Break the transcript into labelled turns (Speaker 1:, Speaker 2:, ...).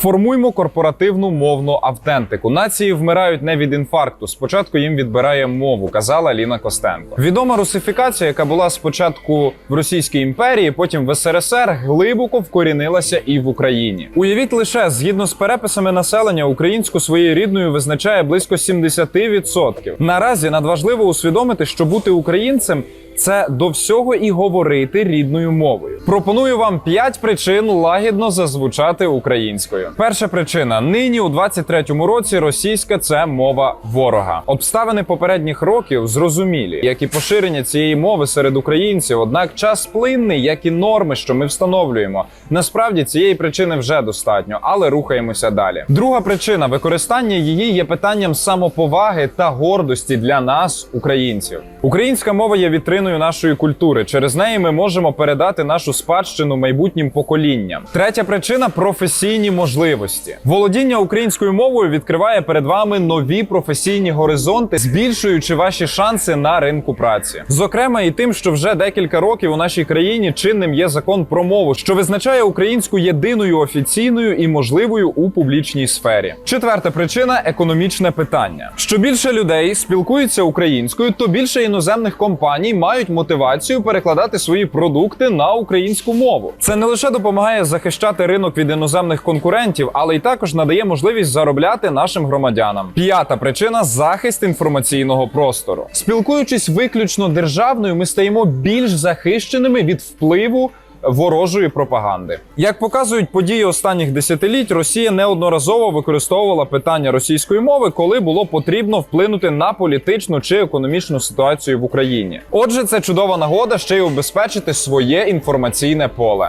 Speaker 1: Формуймо корпоративну мовну автентику. Нації вмирають не від інфаркту. Спочатку їм відбирає мову, казала Ліна Костенко. Відома русифікація, яка була спочатку в Російській імперії, потім в СРСР, глибоко вкорінилася і в Україні. Уявіть лише, згідно з переписами населення, українську своєю рідною визначає близько 70%. Наразі надважливо усвідомити, що бути українцем. Це до всього і говорити рідною мовою. Пропоную вам 5 причин лагідно зазвучати українською. Перша причина: нині у 23-му році російська це мова ворога. Обставини попередніх років зрозумілі, як і поширення цієї мови серед українців. Однак час плинний, як і норми, що ми встановлюємо. Насправді цієї причини вже достатньо, але рухаємося далі. Друга причина використання її є питанням самоповаги та гордості для нас, українців. Українська мова є вітриною нашої культури. Через неї ми можемо передати нашу спадщину майбутнім поколінням. Третя причина професійні можливості. Володіння українською мовою відкриває перед вами нові професійні горизонти, збільшуючи ваші шанси на ринку праці. Зокрема, і тим, що вже декілька років у нашій країні чинним є закон про мову, що визначає українську єдиною офіційною і можливою у публічній сфері. Четверта причина економічне питання. Що більше людей спілкуються українською, то більше іноземних компаній мають мотивацію перекладати свої продукти на українську мову. Це не лише допомагає захищати ринок від іноземних конкурентів, але й також надає можливість заробляти нашим громадянам. П'ята причина захист інформаційного простору. Спілкуючись виключно державною, ми стаємо більш захищеними від впливу. Ворожої пропаганди, як показують події останніх десятиліть, Росія неодноразово використовувала питання російської мови, коли було потрібно вплинути на політичну чи економічну ситуацію в Україні. Отже, це чудова нагода ще й убезпечити своє інформаційне поле.